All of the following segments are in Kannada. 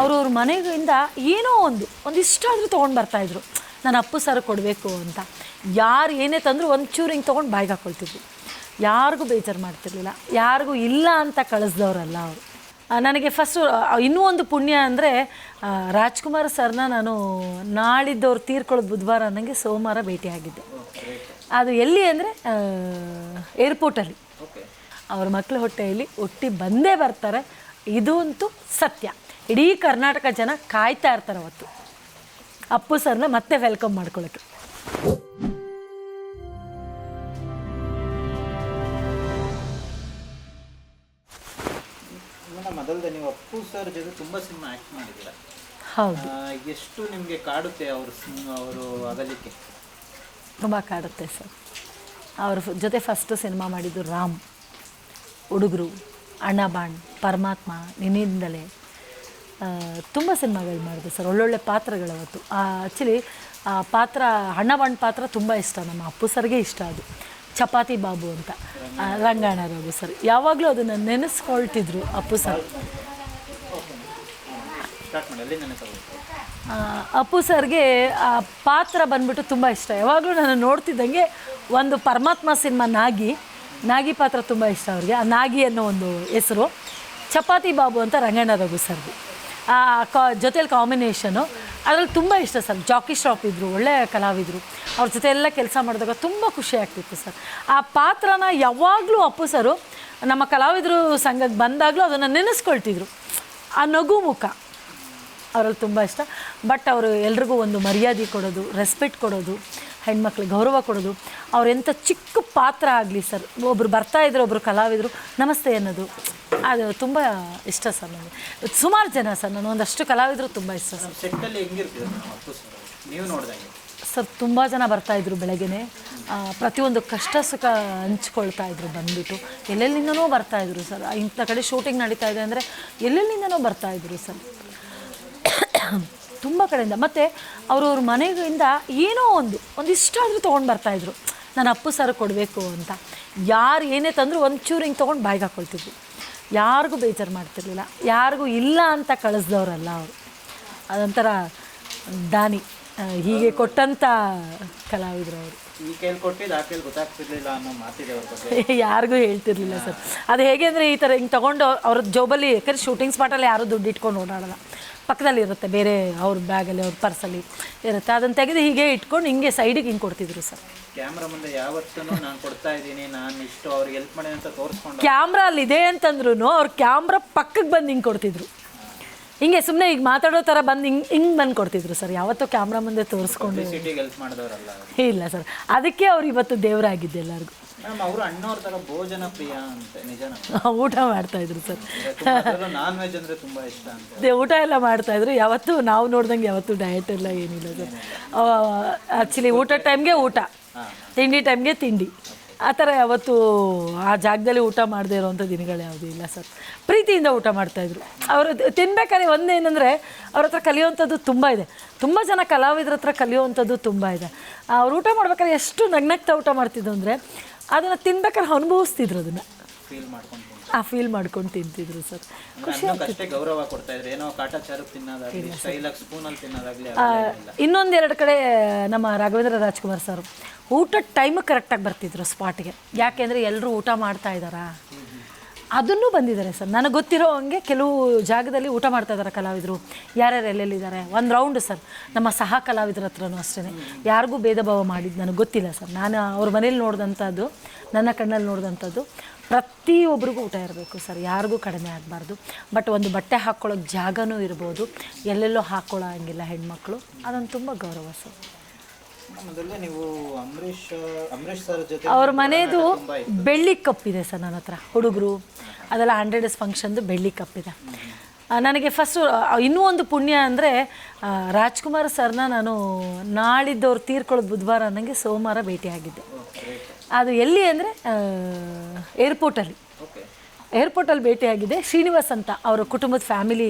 ಅವ್ರವ್ರ ಮನೆಗಿಂದ ಏನೋ ಒಂದು ಒಂದಿಷ್ಟಾದರೂ ತೊಗೊಂಡು ಬರ್ತಾಯಿದ್ರು ನಾನು ಅಪ್ಪು ಸರ್ ಕೊಡಬೇಕು ಅಂತ. ಯಾರು ಏನೇ ತಂದರೂ ಚೂರು ಹಿಂಗೆ ತೊಗೊಂಡು ಬಾಯ್ಗೆ ಹಾಕ್ಕೊಳ್ತಿದ್ರು ಯಾರಿಗೂ ಬೇಜಾರು ಮಾಡ್ತಿರ್ಲಿಲ್ಲ. ಯಾರಿಗೂ ಇಲ್ಲ ಅಂತ ಕಳಿಸ್ದವ್ರಲ್ಲ ಅವರು. ನನಗೆ ಫಸ್ಟು ಇನ್ನೂ ಒಂದು ಪುಣ್ಯ ಅಂದರೆ ರಾಜ್ಕುಮಾರ್ ಸರ್ನ ನಾನು ನಾಳಿದ್ದವ್ರು ತೀರ್ಕೊಳ್ಳೋದು ಬುಧವಾರ ನನಗೆ ಸೋಮವಾರ ಭೇಟಿಯಾಗಿದ್ದೆ ಅದು ಎಲ್ಲಿ ಅಂದರೆ ಏರ್ಪೋರ್ಟಲ್ಲಿ. ಅವ್ರ ಮಕ್ಕಳ ಹೊಟ್ಟೆಯಲ್ಲಿ ಹುಟ್ಟಿ ಬಂದೇ ಬರ್ತಾರೆ. ಇದು ಅಂತೂ ಸತ್ಯ. ಇಡೀ ಕರ್ನಾಟಕ ಜನ ಕಾಯ್ತಾ ಇರ್ತಾರೆ ಅವತ್ತು. ಅಪ್ಪು ಸರ್ನ ಮತ್ತೆ ವೆಲ್ಕಮ್ ಮಾಡ್ಕೊಳ್ಳೋಕ್ಕೆ ಮೇಡಮ್ ಅದಲ್ಲದೆ ನೀವು ಅಪ್ಪು ಸರ್ ಜೊತೆ ತುಂಬಾ ಸಿನಿಮಾ ಆಕ್ಟ್ ಮಾಡಿದ್ದೀರಾ? ಹೌದು. ಎಷ್ಟು ನಿಮಗೆ ಕಾಡುತ್ತೆ ಅವರು ಅವರು ಅಗಲಿಕ್ಕೆ ತುಂಬ ಕಾಡುತ್ತೆ ಸರ್. ಅವ್ರ ಜೊತೆ ಫಸ್ಟು ಸಿನಿಮಾ ಮಾಡಿದ್ದು ರಾಮ್. ಹುಡುಗರು ಅಣ್ಣಬಾಣ್ ಪರಮಾತ್ಮ ನಿನ್ನಿಂದಲೇ. ತುಂಬ ಸಿನಿಮಾಗಳು ಮಾಡಿದೆ ಸರ್, ಒಳ್ಳೊಳ್ಳೆ ಪಾತ್ರಗಳವತ್ತು ಆ್ಯಕ್ಚುಲಿ ಆ ಪಾತ್ರ ಅಣ್ಣಬಾಣ್ ಪಾತ್ರ ತುಂಬ ಇಷ್ಟ ನಮ್ಮ ಅಪ್ಪು ಸರ್ಗೆ ಇಷ್ಟ ಅದು. ಚಪಾತಿ ಬಾಬು ಅಂತ. ರಂಗಾಯಣ ರಘು ಸರ್. ಯಾವಾಗಲೂ ಅದನ್ನು ನೆನೆಸ್ಕೊಳ್ತಿದ್ರು ಅಪ್ಪು ಸರ್. ಅಪ್ಪು ಸರ್ಗೆ ಆ ಪಾತ್ರ ಬಂದ್ಬಿಟ್ಟು ತುಂಬ ಇಷ್ಟ. ಯಾವಾಗಲೂ ನಾನು ನೋಡ್ತಿದ್ದಂಗೆ ಒಂದು ಪರಮಾತ್ಮ ಸಿನಿಮಾ ನಾಗಿ ನಾಗಿ ಪಾತ್ರ ತುಂಬ ಇಷ್ಟ ಅವ್ರಿಗೆ. ಆ ನಾಗಿ ಅನ್ನೋ ಒಂದು ಹೆಸರು. ಚಪಾತಿ ಬಾಬು ಅಂತ ರಂಗಣ್ಣ ರಘು ಸರ್ದು. ಜೊತೇಲಿ ಕಾಂಬಿನೇಷನು ಅದ್ರಲ್ಲಿ ತುಂಬ ಇಷ್ಟ ಸರ್. ಜಾಕಿ ಶ್ರಾಪ್ ಇದ್ದರು ಒಳ್ಳೆ ಕಲಾವಿದರು. ಅವ್ರ ಜೊತೆ ಎಲ್ಲ ಕೆಲಸ ಮಾಡಿದಾಗ ತುಂಬ ಖುಷಿ ಆಗ್ತಿತ್ತು ಸರ್. ಆ ಪಾತ್ರನ ಯಾವಾಗಲೂ ಅಪ್ಪು ಸರು, ನಮ್ಮ ಕಲಾವಿದರು ಸಂಘಕ್ಕೆ ಬಂದಾಗಲೂ ಅದನ್ನು ನೆನೆಸ್ಕೊಳ್ತಿದ್ರು. ಆ ನಗು ಮುಖ ಅವರಲ್ಲಿ ತುಂಬ ಇಷ್ಟ. ಬಟ್ ಅವರು ಎಲ್ರಿಗೂ ಒಂದು ಮರ್ಯಾದೆ ಕೊಡೋದು ರೆಸ್ಪೆಕ್ಟ್ ಕೊಡೋದು ಹೆಣ್ಮಕ್ಳಿಗೆ ಗೌರವ ಕೊಡೋದು. ಅವ್ರು ಎಂಥ ಚಿಕ್ಕ ಪಾತ್ರ ಆಗಲಿ ಸರ್ ಒಬ್ಬರು ಬರ್ತಾ ಇದ್ರು ಒಬ್ಬರು ಕಲಾವಿದರು ನಮಸ್ತೆ ಅನ್ನೋದು ಅದು ತುಂಬ ಇಷ್ಟ ಸರ್ ನನಗೆ. ಸುಮಾರು ಜನ ಸರ್ ನಾನು ಒಂದಷ್ಟು ಕಲಾವಿದರು ತುಂಬ ಇಷ್ಟ ಸರ್. ಸರ್ ತುಂಬ ಜನ ಬರ್ತಾಯಿದ್ರು ಬೆಳಗ್ಗೆನೆ. ಆ, ಪ್ರತಿಯೊಂದು ಕಷ್ಟ ಸುಖ ಹಂಚ್ಕೊಳ್ತಾ ಇದ್ರು ಬಂದುಬಿಟ್ಟು. ಎಲ್ಲೆಲ್ಲಿಂದನೋ ಬರ್ತಾಯಿದ್ರು ಸರ್. ಇಂಥ ಕಡೆ ಶೂಟಿಂಗ್ ನಡೀತಾ ಇದೆ ಅಂದರೆ ಎಲ್ಲೆಲ್ಲಿಂದನೂ ಬರ್ತಾಯಿದ್ರು ಸರ್. ತುಂಬ ಕಡೆಯಿಂದ. ಮತ್ತು ಅವ್ರವ್ರ ಮನೆಗಿಂದ ಏನೋ ಒಂದು ಒಂದಿಷ್ಟಾದರೂ ತೊಗೊಂಡು ಬರ್ತಾಯಿದ್ರು ನಾನು ಅಪ್ಪು ಸಾರು ಕೊಡಬೇಕು ಅಂತ. ಯಾರು ಏನೇ ತಂದರೂ ಒಂಚೂರು ಹಿಂಗೆ ತೊಗೊಂಡು ಬಾಯಿಗೆ ಹಾಕ್ಕೊಳ್ತಿದ್ವಿ ಯಾರಿಗೂ ಬೇಜಾರು ಮಾಡ್ತಿರ್ಲಿಲ್ಲ. ಯಾರಿಗೂ ಇಲ್ಲ ಅಂತ ಕಳಿಸ್ದವ್ರಲ್ಲ ಅವರು. ಅದೊಂಥರ ದಾನಿ ಹೀಗೆ ಕೊಟ್ಟಂಥ ಕಲಾವಿದರು ಅವರು. ಯಾರಿಗೂ ಹೇಳ್ತಿರ್ಲಿಲ್ಲ ಸರ್. ಅದು ಹೇಗೆ ಅಂದರೆ ಈ ಥರ ಹಿಂಗೆ ತೊಗೊಂಡು ಅವ್ರ ಜೋಬಲ್ಲಿ ಯಾಕಂದ್ರೆ ಶೂಟಿಂಗ್ ಸ್ಪಾಟಲ್ಲಿ ಯಾರೂ ದುಡ್ಡು ಇಟ್ಕೊಂಡು ಓಡಾಡಲ್ಲ. ಪಕ್ಕದಲ್ಲಿ ಇರುತ್ತೆ ಬೇರೆ ಅವ್ರ ಬ್ಯಾಗಲ್ಲಿ ಅವ್ರ ಪರ್ಸಲ್ಲಿ ಇರುತ್ತೆ. ಅದನ್ನ ತೆಗೆದು ಹೀಗೆ ಇಟ್ಕೊಂಡು ಹಿಂಗೆ ಸೈಡಿಗೆ ಹಿಂಗೆ ಕೊಡ್ತಿದ್ರು ಸರ್. ಕ್ಯಾಮ್ರಾ ಮುಂದೆ ಯಾವತ್ತೂ ನಾನು ಕೊಡ್ತಾ ಇದ್ದೀನಿ ನಾನು ಇಷ್ಟು ಅವ್ರಿಗೆ ಹೆಲ್ಪ್ ಮಾಡಿ ಅಂತ ತೋರಿಸ್ಕೊಂಡು ಕ್ಯಾಮ್ರಾ ಅಲ್ಲಿದೆ ಅಂತಂದ್ರೂ ಅವ್ರ ಕ್ಯಾಮ್ರಾ ಪಕ್ಕಕ್ಕೆ ಬಂದು ಹಿಂಗೆ ಕೊಡ್ತಿದ್ರು. ಹಿಂಗೆ ಸುಮ್ಮನೆ ಈಗ ಮಾತಾಡೋ ಥರ ಬಂದು ಹಿಂಗೆ ಹಿಂಗೆ ಬಂದು ಕೊಡ್ತಿದ್ರು ಸರ್. ಯಾವತ್ತೂ ಕ್ಯಾಮ್ರಾ ಮುಂದೆ ತೋರಿಸ್ಕೊಂಡು ಸಿಟಿಗೆ ಹೆಲ್ಪ್ ಮಾಡಿದವರಲ್ಲ ಇಲ್ಲ ಸರ್. ಅದಕ್ಕೆ ಅವ್ರು ಇವತ್ತು ದೇವರಾಗಿದ್ದು ಎಲ್ಲರಿಗೂ. ಮೇಡಮ್ ಅವರು ಅಣ್ಣವ್ರ ತರ ಭೋಜನ ಪ್ರಿಯ ಅಂತ ನಿಜನ ಊಟ ಮಾಡ್ತಾಯಿದ್ರು ಸರ್. ನಾನ್ ವೆಜ್ ಅಂದ್ರೆ ತುಂಬಾ ಇಷ್ಟ ಅಂತ. ಅದೇ ಊಟ ಎಲ್ಲ ಮಾಡ್ತಾಯಿದ್ರು ಯಾವತ್ತೂ ನಾವು ನೋಡ್ದಂಗೆ ಯಾವತ್ತೂ ಡಯಟ್ ಎಲ್ಲ ಏನಿಲ್ಲ ಸರ್. ಆ್ಯಕ್ಚುಲಿ ಊಟ ಟೈಮ್ಗೆ ಊಟ. ತಿಂಡಿ ಟೈಮ್ಗೆ ತಿಂಡಿ. ಆ ಥರ ಯಾವತ್ತೂ ಆ ಜಾಗದಲ್ಲಿ ಊಟ ಮಾಡದೇ ಇರೋವಂಥ ದಿನಗಳು ಯಾವುದೂ ಇಲ್ಲ ಸರ್. ಪ್ರೀತಿಯಿಂದ ಊಟ ಮಾಡ್ತಾಯಿದ್ರು ಅವರು ತಿನ್ಬೇಕಾದ್ರೆ ಒಂದೇನೆಂದರೆ ಅವ್ರ ಹತ್ರ ಕಲಿಯುವಂಥದ್ದು ತುಂಬ ಇದೆ. ತುಂಬ ಜನ ಕಲಾವಿದ್ರ ಹತ್ರ ಕಲಿಯುವಂಥದ್ದು ತುಂಬ ಇದೆ. ಅವ್ರು ಊಟ ಮಾಡ್ಬೇಕಾದ್ರೆ ಎಷ್ಟು ನಗ್ನಗ್ತಾ ಊಟ ಮಾಡ್ತಿದ್ದು ಅಂದರೆ ಅದನ್ನು ತಿನ್ಬೇಕಾದ್ರೆ ಅನುಭವಿಸ್ತಿದ್ರು ಅದನ್ನು. ಫೀಲ್ ಮಾಡ್ಕೊಂಡು ಆ ಫೀಲ್ ಮಾಡ್ಕೊಂಡು ತಿಂತಿದ್ರು ಸರ್. ಖುಷಿ ಗೌರವ ಕೊಡ್ತಾ ಇದ್ರು ಏನೋ ಕಾಟಾಚಾರಕ್ಕೆ ತಿನ್ನೋದಾಗ್ಲಿ ಸ್ಟೈಲಾಗಿ ಸ್ಪೂನಲ್ಲಿ ತಿನ್ನೋದಾಗ್ಲಿ ಇನ್ನೊಂದೆರಡು ಕಡೆ ನಮ್ಮ ರಾಘವೇಂದ್ರ ರಾಜ್ಕುಮಾರ್ ಸರ್ ಊಟದ ಟೈಮ್ ಕರೆಕ್ಟಾಗಿ ಬರ್ತಿದ್ರು ಸ್ಪಾಟ್ಗೆ ಯಾಕೆಂದರೆ ಎಲ್ಲರೂ ಊಟ ಮಾಡ್ತಾ ಇದ್ದಾರಾ? ಅದನ್ನೂ ಬಂದಿದ್ದಾರೆ ಸರ್. ನನಗೆ ಗೊತ್ತಿರೋ ಹಂಗೆ ಕೆಲವು ಜಾಗದಲ್ಲಿ ಊಟ ಮಾಡ್ತಾ ಇದ್ದಾರೆ ಕಲಾವಿದರು. ಯಾರ್ಯಾರು ಎಲ್ಲೆಲ್ಲಿದ್ದಾರೆ? ಒಂದು ರೌಂಡ್ ಸರ್. ನಮ್ಮ ಸಹ ಕಲಾವಿದರ ಹತ್ರನೂ ಅಷ್ಟೇ ಯಾರಿಗೂ ಭೇದ ಭಾವ ಮಾಡಿದ್ದು ನನಗೆ ಗೊತ್ತಿಲ್ಲ ಸರ್. ನಾನು ಅವ್ರ ಮನೇಲಿ ನೋಡಿದಂಥದ್ದು ನನ್ನ ಕಣ್ಣಲ್ಲಿ ನೋಡಿದಂಥದ್ದು ಪ್ರತಿಯೊಬ್ಬರಿಗೂ ಊಟ ಇರಬೇಕು ಸರ್. ಯಾರಿಗೂ ಕಡಿಮೆ ಆಗಬಾರ್ದು. ಬಟ್ ಒಂದು ಬಟ್ಟೆ ಹಾಕ್ಕೊಳ್ಳೋಕೆ ಜಾಗನೂ ಇರ್ಬೋದು. ಎಲ್ಲೆಲ್ಲೋ ಹಾಕ್ಕೊಳ್ಳೋ ಹಂಗಿಲ್ಲ ಹೆಣ್ಮಕ್ಳು. ಅದೊಂದು ತುಂಬ ಗೌರವ ಸರ್. ಮೊದಲೇ ನೀವು ಅಂಬರೀಷ್ ಅಂಬರೀಷ್ ಸರ್ ಜೊತೆ ಅವ್ರ ಮನೆಯದು ಬೆಳ್ಳಿ ಕಪ್ಪಿದೆ ಸರ್ ನನ್ನ ಹತ್ರ ಹುಡುಗರು. ಅದೆಲ್ಲ ಹಂಡ್ರೆಡ್ ಡೇಸ್ ಫಂಕ್ಷನ್ದು ಬೆಳ್ಳಿ ಕಪ್ಪಿದೆ ನನಗೆ ಫಸ್ಟು ಇನ್ನೂ ಒಂದು ಪುಣ್ಯ ಅಂದರೆ ರಾಜ್ಕುಮಾರ್ ಸರ್ನ ನಾನು ನಾಳಿದ್ದವ್ರು ತೀರ್ಕೊಳ್ಳೋದು ಬುಧವಾರ ಅನ್ನಂಗೆ ಸೋಮವಾರ ಭೇಟಿಯಾಗಿದ್ದೆ. ಅದು ಎಲ್ಲಿ ಅಂದರೆ ಏರ್ಪೋರ್ಟಲ್ಲಿ ಏರ್ಪೋರ್ಟಲ್ಲಿ ಭೇಟಿಯಾಗಿದೆ. ಶ್ರೀನಿವಾಸ್ ಅಂತ ಅವರ ಕುಟುಂಬದ ಫ್ಯಾಮಿಲಿ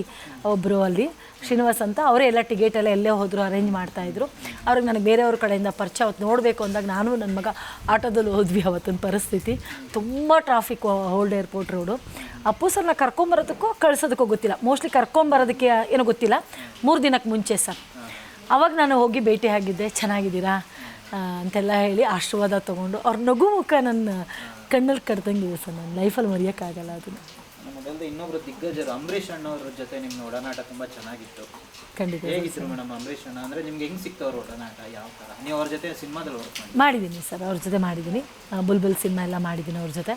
ಒಬ್ಬರು ಅಲ್ಲಿ. ಶ್ರೀನಿವಾಸ್ ಅಂತ ಅವರೇ ಎಲ್ಲ ಟಿಕೆಟ್ ಎಲ್ಲ ಎಲ್ಲೇ ಹೋದರು ಅರೇಂಜ್ ಮಾಡ್ತಾಯಿದ್ರು ಅವ್ರಿಗೆ ನನಗೆ ಬೇರೆಯವ್ರ ಕಡೆಯಿಂದ ಪರಿಚಯ ಅವತ್ತು ನೋಡಬೇಕು ಅಂದಾಗ ನಾನು ನನ್ನ ಮಗ ಆಟೋದಲ್ಲಿ ಹೋದ್ವಿ ಅವತ್ತಿನ ಪರಿಸ್ಥಿತಿ. ತುಂಬ traffic old airport road Appu ಸರ್ನ ಕರ್ಕೊಂಬರೋದಕ್ಕೂ ಕಳ್ಸೋದಕ್ಕೂ ಗೊತ್ತಿಲ್ಲ. ಮೋಸ್ಟ್ಲಿ ಕರ್ಕೊಂಬರೋದಕ್ಕೆ ಏನೋ ಗೊತ್ತಿಲ್ಲ. ಮೂರು ದಿನಕ್ಕೆ ಮುಂಚೆ ಸರ್. ಅವಾಗ ನಾನು ಹೋಗಿ ಭೇಟಿ ಆಗಿದ್ದೆ. ಚೆನ್ನಾಗಿದ್ದೀರಾ? ಅಂತೆಲ್ಲ ಹೇಳಿ ಆಶೀರ್ವಾದ ತೊಗೊಂಡು ಅವ್ರ ನಗು ಮುಖ ನನ್ನ ಕಣ್ಣಲ್ಲಿ ಕಡ್ದಂಗಿದೆ ಸರ್ ನನ್ನ ಲೈಫಲ್ಲಿ ಮರೆಯೋಕ್ಕಾಗಲ್ಲ ಅದನ್ನು. ನಮ್ಮದಲ್ಲದೆ ಇನ್ನೊಬ್ರು ದಿಗ್ಗಜರು ಅಂಬರೀಷ್ ಅಣ್ಣವ್ರ ಜೊತೆ ನಿಮ್ಮ ಒಡನಾಟ ತುಂಬ ಚೆನ್ನಾಗಿತ್ತು. ಖಂಡಿತ ಹೇಗಿದ್ರು ಮೇಡಮ್ ಅಂಬರೀಷ್ ಅಣ್ಣ? ಅಂದರೆ ನಿಮ್ಗೆ ಹೆಂಗ್ ಸಿಕ್ತವ್ರ ಒಡನಾಟ? ಯಾವ ಥರ ನೀವು ಅವ್ರ ಜೊತೆ ಸಿನಿಮಾದಲ್ಲಿ ವರ್ಕ್ ಮಾಡಿ ಮಾಡಿದ್ದೀನಿ ಸರ್ ಅವ್ರ ಜೊತೆ ಮಾಡಿದ್ದೀನಿ. ಬುಲ್ಬುಲ್ ಸಿನಿಮಾ ಎಲ್ಲ ಮಾಡಿದ್ದೀನಿ ಅವ್ರ ಜೊತೆ.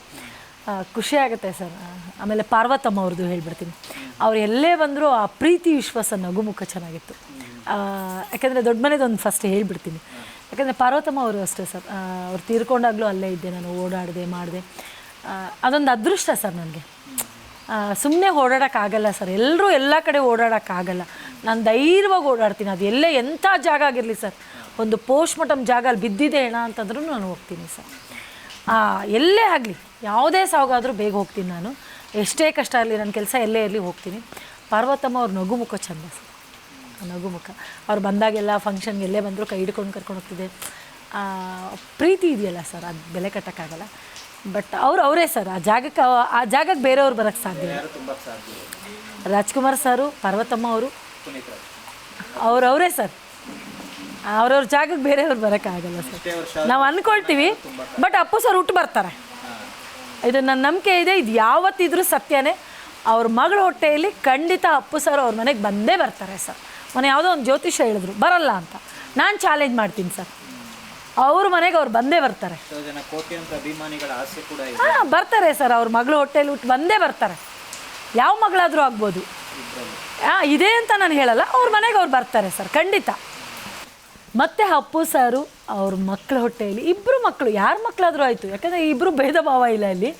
ಖುಷಿ ಆಗುತ್ತೆ ಸರ್. ಆಮೇಲೆ ಪಾರ್ವತಮ್ಮ ಅವ್ರದ್ದು ಹೇಳ್ಬಿಡ್ತೀನಿ. ಅವ್ರು ಎಲ್ಲೇ ಬಂದರೂ ಆ ಪ್ರೀತಿ ವಿಶ್ವಾಸ ನಗುಮುಖ ಚೆನ್ನಾಗಿತ್ತು. ಯಾಕಂದರೆ ದೊಡ್ಡ ಮನೆದೊಂದು ಫಸ್ಟ್ ಹೇಳ್ಬಿಡ್ತೀನಿ. ಯಾಕಂದರೆ ಪಾರ್ವತಮ್ಮ ಅವರು ಅಷ್ಟೇ ಸರ್. ಅವ್ರು ತೀರ್ಕೊಂಡಾಗಲೂ ಅಲ್ಲೇ ಇದ್ದೆ ನಾನು, ಓಡಾಡಿದೆ, ಮಾಡಿದೆ. ಅದೊಂದು ಅದೃಷ್ಟ ಸರ್ ನನಗೆ. ಸುಮ್ಮನೆ ಓಡಾಡೋಕ್ಕಾಗಲ್ಲ ಸರ್. ಎಲ್ಲರೂ ಎಲ್ಲ ಕಡೆ ಓಡಾಡೋಕ್ಕಾಗಲ್ಲ. ನಾನು ಧೈರ್ಯವಾಗಿ ಓಡಾಡ್ತೀನಿ. ಅದು ಎಲ್ಲೇ ಎಂಥ ಜಾಗ ಆಗಿರಲಿ ಸರ್. ಒಂದು ಪೋಸ್ಟ್ ಮಾರ್ಟಮ್ ಜಾಗ ಅಲ್ಲಿ ಬಿದ್ದಿದೆ ಅಣ್ಣ ಅಂತಂದ್ರೂ ನಾನು ಹೋಗ್ತೀನಿ ಸರ್. ಎಲ್ಲೇ ಆಗಲಿ, ಯಾವುದೇ ಸಾವುಗಾದರೂ ಬೇಗ ಹೋಗ್ತೀನಿ ನಾನು. ಎಷ್ಟೇ ಕಷ್ಟ ಇರಲಿ, ನನ್ನ ಕೆಲಸ ಎಲ್ಲೇ ಇರಲಿ ಹೋಗ್ತೀನಿ. ಪಾರ್ವತಮ್ಮ ಅವ್ರ ನಗುಮುಖ ಚಂದ ಸರ್. ಆ ನಗುಮುಖ. ಅವ್ರು ಬಂದಾಗೆಲ್ಲ ಫಂಕ್ಷನ್ಗೆ ಎಲ್ಲೇ ಬಂದರೂ ಕೈ ಹಿಡ್ಕೊಂಡು ಕರ್ಕೊಂಡು ಹೋಗ್ತಿದ್ದೆ. ಪ್ರೀತಿ ಇದೆಯಲ್ಲ ಸರ್ ಅದು ಬೆಲೆ ಕಟ್ಟೋಕ್ಕಾಗಲ್ಲ. ಬಟ್ ಅವ್ರು ಅವರೇ ಸರ್ ಆ ಜಾಗಕ್ಕೆ ಆ ಜಾಗಕ್ಕೆ ಬೇರೆಯವ್ರು ಬರೋಕ್ಕೆ ಸಾಧ್ಯ ಇಲ್ಲ. ರಾಜ್ಕುಮಾರ್ ಸಾರು ಪಾರ್ವತಮ್ಮ ಅವರು ಅವ್ರವರೇ ಸರ್. ಅವ್ರವ್ರ ಜಾಗಕ್ಕೆ ಬೇರೆಯವ್ರು ಬರೋಕ್ಕಾಗಲ್ಲ ಸರ್. ನಾವು ಅಂದ್ಕೊಳ್ತೀವಿ ಬಟ್ ಅಪ್ಪು ಸರ್ ಹುಟ್ಟು ಬರ್ತಾರೆ. ಇದು ನನ್ನ ನಂಬಿಕೆ ಇದೆ ಇದು ಯಾವತ್ತಿದ್ರೂ ಸತ್ಯನೇ. ಅವ್ರ ಮಗಳ ಹೊಟ್ಟೆಯಲ್ಲಿ ಖಂಡಿತ ಅಪ್ಪು ಸರ್ ಅವ್ರ ಮನೆಗೆ ಬಂದೇ ಬರ್ತಾರೆ ಸರ್. ಮೊನ್ನೆ ಯಾವುದೋ ಒಂದು ಜ್ಯೋತಿಷ ಹೇಳಿದ್ರು ಬರಲ್ಲ ಅಂತ. ನಾನು ಚಾಲೆಂಜ್ ಮಾಡ್ತೀನಿ ಸರ್. ಅವ್ರ ಮನೆಗೆ ಅವ್ರು ಬಂದೇ ಬರ್ತಾರೆ. ಹಾಂ ಬರ್ತಾರೆ ಸರ್. ಅವ್ರ ಮಗಳು ಹೊಟ್ಟೆಲಿ ಹುಟ್ಟು ಬಂದೇ ಬರ್ತಾರೆ. ಯಾವ ಮಗಳಾದರೂ ಆಗ್ಬೋದು. ಹಾಂ ಇದೆ ಅಂತ ನಾನು ಹೇಳಲ್ಲ. ಅವ್ರ ಮನೆಗೆ ಅವ್ರು ಬರ್ತಾರೆ ಸರ್ ಖಂಡಿತ. ಮತ್ತೆ ಅಪ್ಪು ಸಾರು ಅವ್ರ ಮಕ್ಕಳ ಹೊಟ್ಟೆಯಲ್ಲಿ ಇಬ್ಬರು ಮಕ್ಕಳು ಯಾರ ಮಕ್ಕಳಾದರೂ ಆಯಿತು. ಯಾಕಂದರೆ ಇಬ್ಬರು ಭೇದ ಭಾವ ಇಲ್ಲ ಇಲ್ಲಿ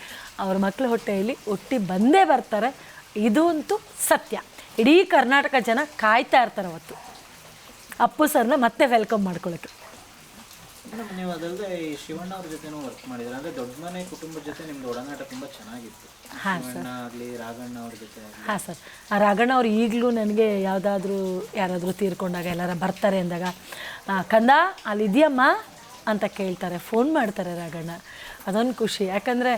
ಅವ್ರ ಮಕ್ಕಳ ಹೊಟ್ಟೆಯಲ್ಲಿ ಒಟ್ಟಿ ಬಂದೇ ಬರ್ತಾರೆ. ಇದು ಅಂತೂ ಸತ್ಯ. ಇಡೀ ಕರ್ನಾಟಕ ಜನ ಕಾಯ್ತಾ ಇರ್ತಾರೆ ಅವತ್ತು. ಅಪ್ಪು ಸರ್ನ ಮತ್ತೆ ವೆಲ್ಕಮ್ ಮಾಡ್ಕೊಳ್ಳೋಕ್ಕೆ ನೀವು ಅದಲ್ಲದೆ ಈ ಶಿವಣ್ಣ ಅವ್ರ ಜೊತೆನೂ ವರ್ಕ್ ಮಾಡಿದ್ರೆ ಅಂದ್ರೆ ದೊಡ್ಡ ಮನೆ ಕುಟುಂಬದ ಜೊತೆ ನಿಮ್ದು ಒಡನಾಟ ತುಂಬಾ ಚೆನ್ನಾಗಿತ್ತು. ಹಾಂ ಶಿವಣ್ಣ ಆಗ್ಲಿ ರಾಘಣ್ಣ ಅವ್ರ ಜೊತೆ ಹಾಂ ಸರ್. ಆ ರಾಘಣ್ಣ ಅವ್ರು ಈಗಲೂ ನನಗೆ ಯಾವುದಾದ್ರೂ ಯಾರಾದರೂ ತೀರ್ಕೊಂಡಾಗ ಎಲ್ಲಾರ ಬರ್ತಾರೆ ಅಂದಾಗ ಕಂದ ಅಲ್ಲಿ ಅಲ್ಲಿದೆಯಮ್ಮ ಅಂತ ಕೇಳ್ತಾರೆ, ಫೋನ್ ಮಾಡ್ತಾರೆ ರಾಗಣ್ಣ. ಅದೊಂದು ಖುಷಿ. ಯಾಕಂದರೆ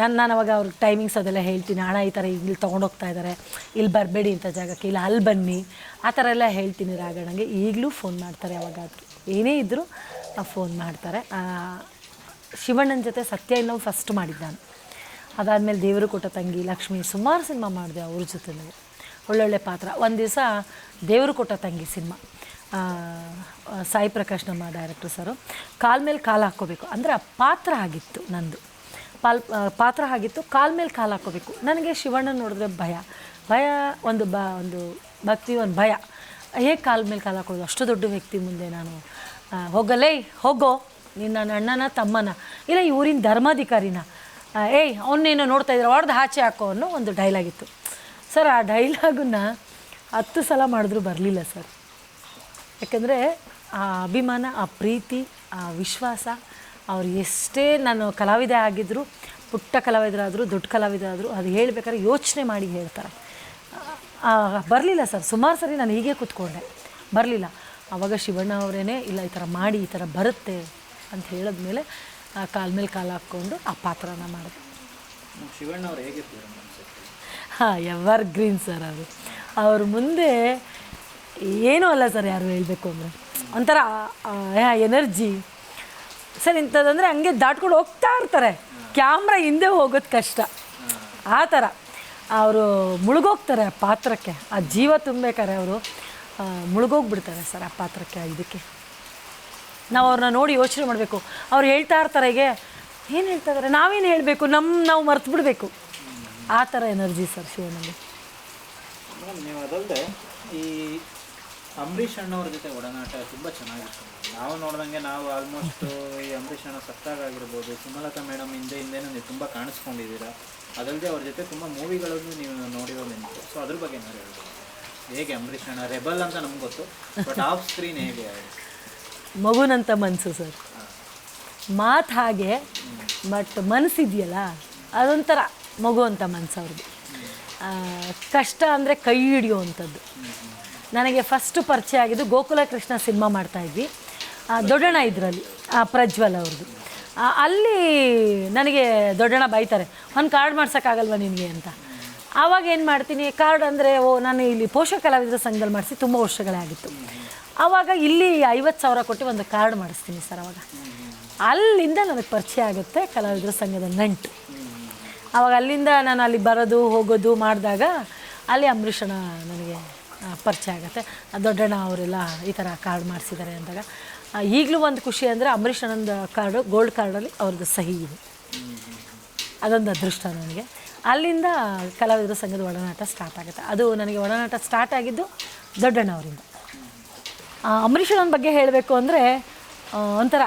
ನಾನು ನಾನು ಅವಾಗ ಅವ್ರಿಗೆ ಟೈಮಿಂಗ್ಸ್ ಅದೆಲ್ಲ ಹೇಳ್ತೀನಿ. ಹಣ ಈ ಥರ ಇಲ್ಲಿ ತೊಗೊಂಡೋಗ್ತಾ ಇದ್ದಾರೆ ಇಲ್ಲಿ ಬರಬೇಡಿ ಇಂಥ ಜಾಗಕ್ಕೆ, ಇಲ್ಲ ಅಲ್ಲಿ ಬನ್ನಿ. ಆ ಥರ ಎಲ್ಲ ಹೇಳ್ತೀನಿ ರಾಗಣ್ಣಗೆ. ಈಗಲೂ ಫೋನ್ ಮಾಡ್ತಾರೆ ಯಾವಾಗಾದರೂ ಏನೇ ಇದ್ದರೂ ಫೋನ್ ಮಾಡ್ತಾರೆ. ಶಿವಣ್ಣನ ಜೊತೆ ಸತ್ಯ ಇನ್ನೂ ಫಸ್ಟ್ ಮಾಡಿದ್ದು ನಾನು. ಅದಾದಮೇಲೆ ದೇವರು ಕೊಟ್ಟ ತಂಗಿ ಲಕ್ಷ್ಮಿ ಸುಮಾರು ಸಿನಿಮಾ ಮಾಡಿದೆ ಅವ್ರ ಜೊತೆ ಒಳ್ಳೊಳ್ಳೆ ಪಾತ್ರ. ಒಂದು ದಿವಸ ದೇವರು ಕೊಟ್ಟ ತಂಗಿ ಸಿನಿಮಾ. ಸಾಯಿ ಪ್ರಕಾಶ್ ನಮ್ಮ ಡೈರೆಕ್ಟರ್ ಸರು ಕಾಲ ಮೇಲೆ ಕಾಲು ಹಾಕ್ಕೋಬೇಕು. ಅಂದರೆ ಪಾತ್ರ ಆಗಿತ್ತು ನಂದು. ಪಾಲ್ ಪಾತ್ರ ಆಗಿತ್ತು, ಕಾಲ ಮೇಲೆ ಕಾಲು ಹಾಕ್ಕೋಬೇಕು. ನನಗೆ ಶಿವಣ್ಣ ನೋಡಿದ್ರೆ ಭಯ. ಭಯ, ಒಂದು ಬ, ಒಂದು ಭಕ್ತಿ, ಒಂದು ಭಯ. ಹೇಗೆ ಕಾಲ ಮೇಲೆ ಕಾಲು ಹಾಕೋದು? ಅಷ್ಟು ದೊಡ್ಡ ವ್ಯಕ್ತಿ ಮುಂದೆ ನಾನು ಹೋಗಲೇ, ಹೋಗೋ. ನೀನು ನನ್ನ ಅಣ್ಣನ, ತಮ್ಮನ. ಇಲ್ಲ, ಈ ಊರಿನ ಧರ್ಮಾಧಿಕಾರಿನ. ಏಯ್ ಅವನ್ನೇನೋ ನೋಡ್ತಾ ಇದ್ರೆ ಹೊಡೆದು ಆಚೆ ಹಾಕೋ ಅನ್ನೋ ಒಂದು ಡೈಲಾಗಿತ್ತು ಸರ್ ಆ ಡೈಲಾಗನ್ನು ಹತ್ತು ಸಲ ಮಾಡಿದ್ರೂ ಬರಲಿಲ್ಲ ಸರ್ ಯಾಕಂದರೆ ಆ ಅಭಿಮಾನ ಆ ಪ್ರೀತಿ ಆ ವಿಶ್ವಾಸ ಅವ್ರು ಎಷ್ಟೇ ನಾನು ಕಲಾವಿದೆ ಆಗಿದ್ದರೂ ಪುಟ್ಟ ಕಲಾವಿದರಾದರೂ ದೊಡ್ಡ ಕಲಾವಿದರಾದರೂ ಅದು ಹೇಳಬೇಕಾದ್ರೆ ಯೋಚನೆ ಮಾಡಿ ಹೇಳ್ತಾರೆ. ಬರಲಿಲ್ಲ ಸರ್. ಸುಮಾರು ಸರಿ ನಾನು ಹೀಗೆ ಕೂತ್ಕೊಂಡೆ. ಬರಲಿಲ್ಲ. ಆವಾಗ ಶಿವಣ್ಣ ಅವರೇನೆ ಇಲ್ಲ ಈ ಥರ ಮಾಡಿ ಈ ಥರ ಬರುತ್ತೆ ಅಂತ ಹೇಳಿದ್ಮೇಲೆ ಕಾಲ ಮೇಲೆ ಕಾಲು ಹಾಕ್ಕೊಂಡು ಆ ಪಾತ್ರನ ಮಾಡಿದೆ. ಶಿವಣ್ಣ ಅವರು ಹೇಗೆ ಹಾಂ ಎವರ್ ಗ್ರೀನ್ ಸರ್ ಅವರು ಅವ್ರ ಮುಂದೆ ಏನೂ ಅಲ್ಲ ಸರ್ ಯಾರು ಹೇಳಬೇಕು ಅಂದರೆ. ಒಂಥರ ಎನರ್ಜಿ. ಸರ್, ಇಂಥದ್ದಂದರೆ ಹಂಗೆ ದಾಟ್ಕೊಂಡು ಹೋಗ್ತಾ ಇರ್ತಾರೆ. ಕ್ಯಾಮ್ರಾ ಹಿಂದೆ ಹೋಗೋದು ಕಷ್ಟ. ಆ ಥರ. ಅವರು ಮುಳುಗೋಗ್ತಾರೆ ಆ ಪಾತ್ರಕ್ಕೆ. ಆ ಜೀವ ತುಂಬಬೇಕಾರೆ ಅವರು ಮುಳುಗೋಗ್ಬಿಡ್ತಾರೆ ಸರ್ ಆ ಪಾತ್ರಕ್ಕೆ ಇದಕ್ಕೆ. ನಾವು ಅವ್ರನ್ನ ನೋಡಿ ಯೋಚನೆ ಮಾಡಬೇಕು. ಅವ್ರು ಹೇಳ್ತಾ ಇರ್ತಾರೆ ಹೀಗೆ, ಏನು ಹೇಳ್ತಾ ಇದ್ದಾರೆ ನಾವೇನು ಹೇಳಬೇಕು? ನಮ್ಮ ನಾವು ಮರ್ತು ಬಿಡಬೇಕು. ಆ ಥರ ಎನರ್ಜಿ ಸರ್ ಶಿವನಲ್ಲಿ. ಅಂಬರೀಷ್ ಅಣ್ಣವ್ರ ಜೊತೆ ಒಡನಾಟ ತುಂಬ ಚೆನ್ನಾಗಿತ್ತು. ನಾವು ನೋಡ್ದಂಗೆ ನಾವು ಆಲ್ಮೋಸ್ಟ್ ಈ ಅಂಬರೀಷ್ ಅಣ್ಣ ಸತ್ತಾಗಿರ್ಬೋದು ಸುಮಲತಾ ಮೇಡಮ್ ಹಿಂದೆ ಹಿಂದೆನೂ ನೀವು ತುಂಬ ಕಾಣಿಸ್ಕೊಂಡಿದ್ದೀರಾ ಅದಲ್ಲದೆ ಅವ್ರ ಜೊತೆ ತುಂಬ ಮೂವಿಗಳನ್ನು ನೀವು ನೋಡಿರೋ ನೆನಪು. ಸೊ ಅದ್ರ ಬಗ್ಗೆ ಏನಾದ್ರು ಹೇಳ್ಬೋದು ಹೇಗೆ ಅಂಬರೀಷ್ ಅಣ್ಣ? ರೆಬಲ್ ಅಂತ ನಮ್ಗೆ ಗೊತ್ತು ಬಟ್ ಆಫ್ ಸ್ಕ್ರೀನ್ ಹೇಗೆ? ಮಗುನಂತ ಮನಸ್ಸು ಸರ್. ಮಾತು ಹಾಗೆ ಬಟ್ ಮನಸ್ಸಿದೆಯಲ್ಲ ಅದೊಂಥರ ಮಗು ಅಂತ ಮನಸ್ಸು ಅವ್ರದ್ದು ಕಷ್ಟ ಅಂದರೆ ಕೈ ಹಿಡಿಯುವಂಥದ್ದು. ನನಗೆ ಫಸ್ಟ್ ಪರಿಚಯ ಆಗಿದ್ದು ಗೋಕುಲ ಕೃಷ್ಣ ಸಿನಿಮಾ ಮಾಡ್ತಾ ಇದ್ವಿ. ದೊಡ್ಡಣ್ಣ ಇದರಲ್ಲಿ ಪ್ರಜ್ವಲ್ ಅವ್ರದ್ದು ಅಲ್ಲಿ ನನಗೆ ದೊಡ್ಡಣ್ಣ ಬೈತಾರೆ, ಒಂದು ಕಾರ್ಡ್ ಮಾಡ್ಸೋಕ್ಕಾಗಲ್ವ ನಿನಗೆ? ಅಂತ. ಆವಾಗ ಏನು ಮಾಡ್ತೀನಿ ಕಾರ್ಡ್ ಅಂದರೆ, ಓ, ನಾನು ಇಲ್ಲಿ ಪೋಷಕ ಕಲಾವಿದರ ಸಂಘದಲ್ಲಿ ಮಾಡಿಸಿ ತುಂಬ ವರ್ಷಗಳೇ ಆಗಿತ್ತು. ಆವಾಗ ಇಲ್ಲಿ ಐವತ್ತು ಸಾವಿರ ಕೊಟ್ಟು ಒಂದು ಕಾರ್ಡ್ ಮಾಡಿಸ್ತೀನಿ ಸರ್ ಅವಾಗ ಅಲ್ಲಿಂದ ನನಗೆ ಪರಿಚಯ ಆಗುತ್ತೆ ಕಲಾವಿದರ ಸಂಘದ ನಂಟು. ಆವಾಗ ಅಲ್ಲಿಂದ ನಾನು ಅಲ್ಲಿ ಬರೋದು, ಹೋಗೋದು ಮಾಡಿದಾಗ ಅಲ್ಲಿ ಅಂಬರೀಷಣ ನನಗೆ ಪರಿಚಯ ಆಗುತ್ತೆ. ದೊಡ್ಡಣ್ಣ ಅವರೆಲ್ಲ ಈ ಥರ ಕಾರ್ಡ್ ಮಾಡಿಸಿದ್ದಾರೆ ಅಂದಾಗ. ಈಗಲೂ ಒಂದು ಖುಷಿ ಅಂದರೆ ಅಂಬರೀಷಣ್ಣಂದು ಕಾರ್ಡು ಗೋಲ್ಡ್ ಕಾರ್ಡಲ್ಲಿ ಅವ್ರದ್ದು ಸಹಿ ಇದೆ. ಅದೊಂದು ಅದೃಷ್ಟ ನನಗೆ. ಅಲ್ಲಿಂದ ಕಲಾವಿದರ ಸಂಘದ ಒಡನಾಟ ಸ್ಟಾರ್ಟ್ ಆಗುತ್ತೆ. ಅದು ನನಗೆ ಒಡನಾಟ ಸ್ಟಾರ್ಟ್ ಆಗಿದ್ದು ದೊಡ್ಡಣ್ಣ ಅವರಿಂದ. ಅಂಬರೀಷಣ್ಣನ ಬಗ್ಗೆ ಹೇಳಬೇಕು ಅಂದರೆ ಒಂಥರ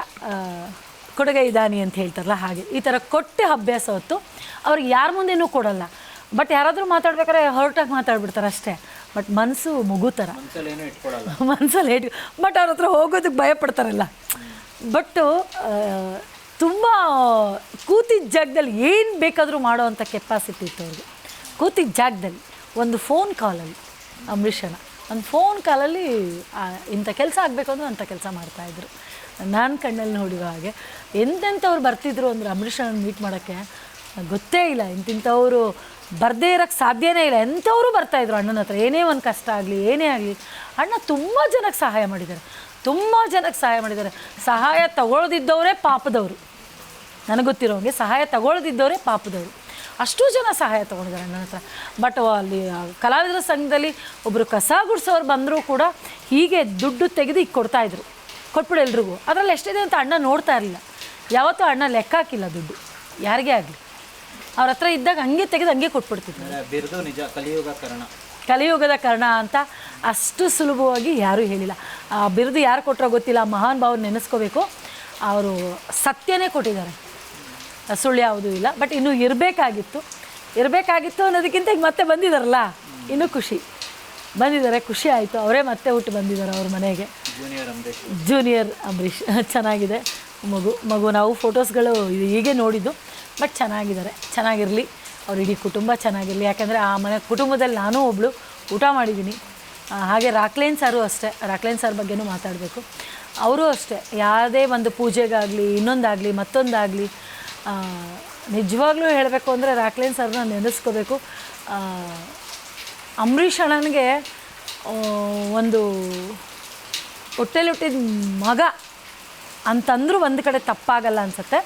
ಕೊಡುಗೆ ಇದಾನಿ ಅಂತ ಹೇಳ್ತಾರಲ್ಲ ಹಾಗೆ. ಈ ಥರ ಕೊಟ್ಟೆ ಅಭ್ಯಾಸ ಹೊತ್ತು ಅವ್ರಿಗೆ ಯಾರ ಮುಂದೆನೂ ಕೊಡಲ್ಲ. ಬಟ್ ಯಾರಾದರೂ ಮಾತಾಡ್ಬೇಕಾದ್ರೆ ಹೊರಟಾಗಿ ಮಾತಾಡ್ಬಿಡ್ತಾರೆ ಅಷ್ಟೇ ಬಟ್ ಮನಸ್ಸು ಮುಗು ಥರ ಮನಸ್ಸಲ್ಲಿ ಹೇಳಿ ಬಟ್ ಅವ್ರ ಹತ್ರ ಹೋಗೋದಕ್ಕೆ ಭಯ ಪಡ್ತಾರಲ್ಲ ಬಟ್ಟು ತುಂಬ ಕೂತಿದ್ದ ಜಾಗದಲ್ಲಿ ಏನು ಬೇಕಾದರೂ ಮಾಡೋ ಅಂಥ ಕೆಪಾಸಿಟಿ ಇತ್ತು ಅವ್ರಿಗೆ ಕೂತಿದ್ದ ಜಾಗದಲ್ಲಿ ಒಂದು ಫೋನ್ ಕಾಲಲ್ಲಿ ಅಂಬರೀಷನ ಒಂದು ಫೋನ್ ಕಾಲಲ್ಲಿ ಇಂಥ ಕೆಲಸ ಆಗಬೇಕು ಅಂದ್ರೆ ಅಂಥ ಕೆಲಸ ಮಾಡ್ತಾಯಿದ್ರು ನಾನು ಕಣ್ಣಲ್ಲಿ ನೋಡಿರೋ ಹಾಗೆ. ಎಂತೆಂಥವ್ರು ಬರ್ತಿದ್ರು ಅಂದರೆ ಅಂಬರೀಷನ ಮೀಟ್ ಮಾಡೋಕ್ಕೆ? ಗೊತ್ತೇ ಇಲ್ಲ. ಇಂತಿಂಥವರು ಬರದೇ ಇರೋಕ್ಕೆ ಸಾಧ್ಯನೇ ಇಲ್ಲ. ಎಂಥವರು ಬರ್ತಾಯಿದ್ರು ಅಣ್ಣನ ಹತ್ರ? ಏನೇ ಒಂದು ಕಷ್ಟ ಆಗಲಿ, ಏನೇ ಆಗಲಿ, ಅಣ್ಣ ತುಂಬ ಜನಕ್ಕೆ ಸಹಾಯ ಮಾಡಿದ್ದಾರೆ. ತುಂಬ ಜನಕ್ಕೆ ಸಹಾಯ ಮಾಡಿದ್ದಾರೆ. ಸಹಾಯ ತಗೊಳ್ದಿದ್ದವರೇ ಪಾಪದವರು. ನನಗೆ ಗೊತ್ತಿರೋವಂಗೆ ಸಹಾಯ ತಗೊಳ್ದಿದ್ದವರೇ ಪಾಪದವರು. ಅಷ್ಟು ಜನ ಸಹಾಯ ತೊಗೊಂಡಿದ್ದಾರೆ ಅಣ್ಣನ ಹತ್ರ. ಬಟ್ ಅಲ್ಲಿ ಕಲಾವಿದರ ಸಂಘದಲ್ಲಿ ಒಬ್ಬರು ಕಸ ಗುಡಿಸೋರು ಬಂದರೂ ಕೂಡ ಹೀಗೆ ದುಡ್ಡು ತೆಗೆದು ಈಗ ಕೊಡ್ತಾಯಿದ್ರು ಕೊಟ್ಬಿಡು ಎಲ್ರಿಗೂ. ಅದರಲ್ಲಿ ಎಷ್ಟಿದೆ ಅಂತ ಅಣ್ಣ ನೋಡ್ತಾ ಇರಲಿಲ್ಲ. ಯಾವತ್ತೂ ಅಣ್ಣ ಲೆಕ್ಕ ಹಾಕಿಲ್ಲ ದುಡ್ಡು. ಯಾರಿಗೇ ಆಗಲಿ. ಅವ್ರ ಹತ್ರ ಇದ್ದಾಗ ಹಂಗೆ ತೆಗೆದು ಹಂಗೆ ಕೊಟ್ಬಿಡ್ತಿದ್ರು. ಬಿರುದು ನಿಜ ಕಲಿಯುಗ ಕಾರಣ. ಕಲಿಯುಗದ ಕರ್ಣ ಅಂತ ಅಷ್ಟು ಸುಲಭವಾಗಿ ಯಾರೂ ಹೇಳಿಲ್ಲ. ಆ ಬಿರುದು ಯಾರು ಕೊಟ್ಟರೋ ಗೊತ್ತಿಲ್ಲ ಮಹಾನ್ ಭಾವ್ ನೆನೆಸ್ಕೋಬೇಕು. ಅವರು ಸತ್ಯನೇ ಕೊಟ್ಟಿದ್ದಾರೆ. ಸುಳ್ಳು ಯಾವುದೂ ಇಲ್ಲ ಬಟ್ ಇನ್ನೂ ಇರಬೇಕಾಗಿತ್ತು. ಇರಬೇಕಾಗಿತ್ತು ಅನ್ನೋದಕ್ಕಿಂತ ಈಗ ಮತ್ತೆ ಬಂದಿದ್ದಾರಲ್ಲ ಇನ್ನೂ ಖುಷಿ. ಬಂದಿದ್ದಾರೆ ಖುಷಿ ಆಯಿತು. ಅವರೇ ಮತ್ತೆ ಹುಟ್ಟು ಬಂದಿದ್ದಾರೆ ಅವ್ರ ಮನೆಗೆ. ಜೂನಿಯರ್ ಅಂಬರೀಷ್. ಜೂನಿಯರ್ ಅಂಬರೀಷ್. ಚೆನ್ನಾಗಿದೆ. ಮಗು ಮಗು ನಾವು ಫೋಟೋಸ್ಗಳು ಹೀಗೆ ನೋಡಿದ್ದು. ಬಟ್ ಚೆನ್ನಾಗಿದ್ದಾರೆ. ಚೆನ್ನಾಗಿರಲಿ. ಅವ್ರ ಇಡೀ ಕುಟುಂಬ ಚೆನ್ನಾಗಿರಲಿ. ಯಾಕೆಂದರೆ ಆ ಮನೆ ಕುಟುಂಬದಲ್ಲಿ ನಾನೂ ಒಬ್ಬಳು ಊಟ ಮಾಡಿದ್ದೀನಿ. ಹಾಗೆ ರಾಕ್ಲೇನ್ ಸಾರು ಅಷ್ಟೇ. ರಾಕ್ಲೇನ್ ಸಾರ್ ಬಗ್ಗೆನೂ ಮಾತಾಡಬೇಕು. ಅವರು ಅಷ್ಟೇ. ಯಾವುದೇ ಒಂದು ಪೂಜೆಗಾಗಲಿ, ಇನ್ನೊಂದಾಗಲಿ, ಮತ್ತೊಂದಾಗಲಿ ನಿಜವಾಗ್ಲೂ ಹೇಳಬೇಕು ಅಂದರೆ ರಾಕ್ಲೇನ್ ಸರ್ನ ನೆನೆಸ್ಕೋಬೇಕು. ಅಂಬರೀಷ್ ಅಣ್ಣನಿಗೆ ಒಂದು ಹೊಟ್ಟೆಲಿ ಹುಟ್ಟಿದ ಮಗ ಅಂತಂದರೂ ಒಂದು ಕಡೆ ತಪ್ಪಾಗಲ್ಲ ಅನ್ಸುತ್ತೆ.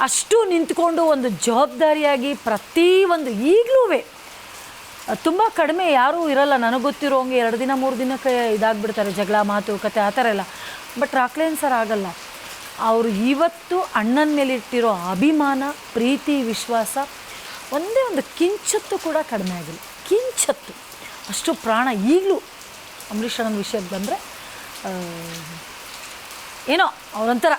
ಅಷ್ಟು ನಿಂತ್ಕೊಂಡು ಒಂದು ಜವಾಬ್ದಾರಿಯಾಗಿ ಪ್ರತಿ ಒಂದು ಈಗಲೂ ತುಂಬ ಕಡಿಮೆ ಯಾರೂ ಇರಲ್ಲ. ನನಗೆ ಗೊತ್ತಿರೋಂಗೆ ಎರಡು ದಿನ, ಮೂರು ದಿನಕ್ಕೆ ಇದಾಗ್ಬಿಡ್ತಾರೆ ಜಗಳ, ಮಾತು, ಕತೆ, ಆ ಥರ ಎಲ್ಲ. ಬಟ್ ರಾಕ್ಲೇನ್ ಸರ್ ಆಗಲ್ಲ. ಅವರು ಇವತ್ತು ಅಣ್ಣನ ಮೇಲೆ ಇಟ್ಟಿರೋ ಅಭಿಮಾನ, ಪ್ರೀತಿ, ವಿಶ್ವಾಸ ಒಂದೇ ಒಂದು ಕಿಂಚತ್ತು ಕೂಡ ಕಡಿಮೆ ಆಗಿಲ್ಲ. ಕಿಂಚತ್ತು. ಅಷ್ಟು ಪ್ರಾಣ ಈಗಲೂ ಅಂಬರೀಷ್ ಅಣ್ಣನ ವಿಷಯಕ್ಕೆ ಬಂದರೆ ಏನೋ ಅವರೊಂಥರ.